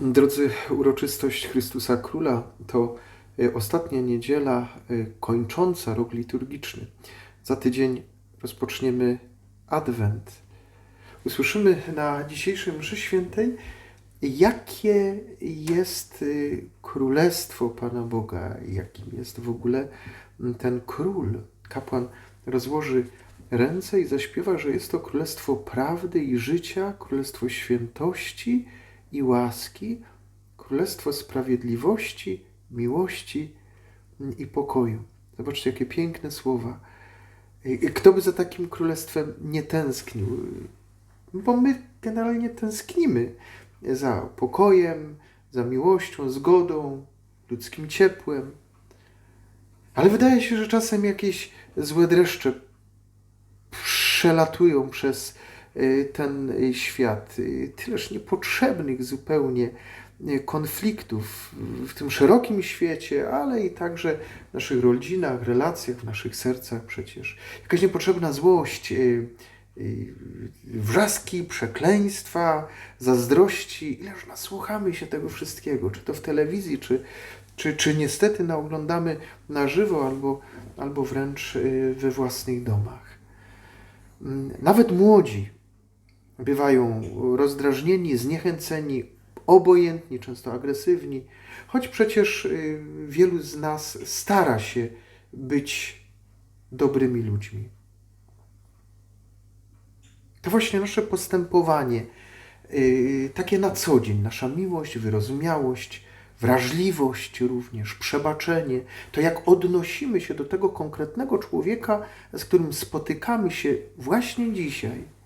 Drodzy, uroczystość Chrystusa Króla to e, ostatnia niedziela e, kończąca rok liturgiczny. Za tydzień rozpoczniemy Adwent. Usłyszymy na dzisiejszej mszy świętej, jakie jest e, królestwo Pana Boga, jakim jest w ogóle ten król. Kapłan rozłoży ręce i zaśpiewa, że jest to królestwo prawdy i życia, królestwo świętości i łaski, królestwo sprawiedliwości, miłości i pokoju. Zobaczcie, jakie piękne słowa. Kto by za takim królestwem nie tęsknił? Bo my generalnie tęsknimy za pokojem, za miłością, zgodą, ludzkim ciepłem. Ale wydaje się, że czasem jakieś złe dreszcze przelatują przez ten świat. Y, Tyleż niepotrzebnych zupełnie y, konfliktów w tym szerokim świecie, ale i także w naszych rodzinach, relacjach, w naszych sercach przecież. Jakaś niepotrzebna złość, wrzaski, przekleństwa, zazdrości. Ileż nasłuchamy się tego wszystkiego, czy to w telewizji, czy, czy, czy niestety naoglądamy na żywo, albo, albo wręcz we własnych domach. Mm, nawet młodzi bywają rozdrażnieni, zniechęceni, obojętni, często agresywni, choć przecież y, wielu z nas stara się być dobrymi ludźmi. To właśnie nasze postępowanie, y, takie na co dzień, nasza miłość, wyrozumiałość, wrażliwość również, przebaczenie, to jak odnosimy się do tego konkretnego człowieka, z którym spotykamy się właśnie dzisiaj.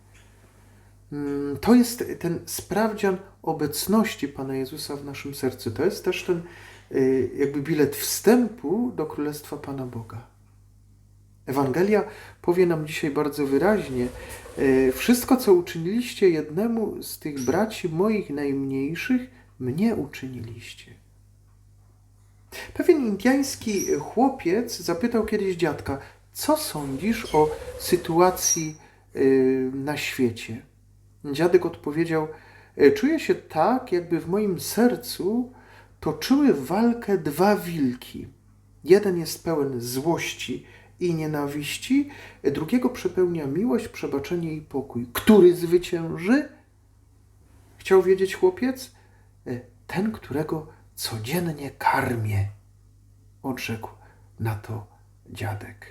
Mm, to jest ten sprawdzian obecności Pana Jezusa w naszym sercu. To jest też ten y, jakby bilet wstępu do Królestwa Pana Boga. Ewangelia powie nam dzisiaj bardzo wyraźnie: y, Wszystko, co uczyniliście jednemu z tych braci moich najmniejszych, mnie uczyniliście. Pewien indiański chłopiec zapytał kiedyś dziadka, co sądzisz o sytuacji y, na świecie? Dziadek odpowiedział, y, czuję się tak, jakby w moim sercu toczyły walkę dwa wilki. Jeden jest pełen złości i nienawiści, drugiego przepełnia miłość, przebaczenie i pokój. Który zwycięży? Chciał wiedzieć chłopiec. Y, ten, którego codziennie karmię, odrzekł na to dziadek.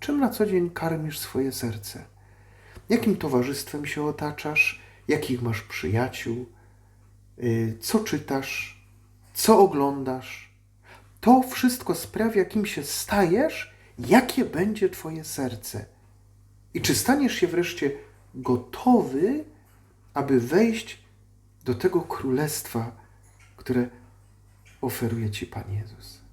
Czym na co dzień karmisz swoje serce? Jakim towarzystwem się otaczasz? Jakich masz przyjaciół? Y, co czytasz? Co oglądasz? To wszystko sprawia, kim się stajesz, jakie będzie Twoje serce. I czy staniesz się wreszcie gotowy, aby wejść do tego królestwa, które oferuje Ci Pan Jezus.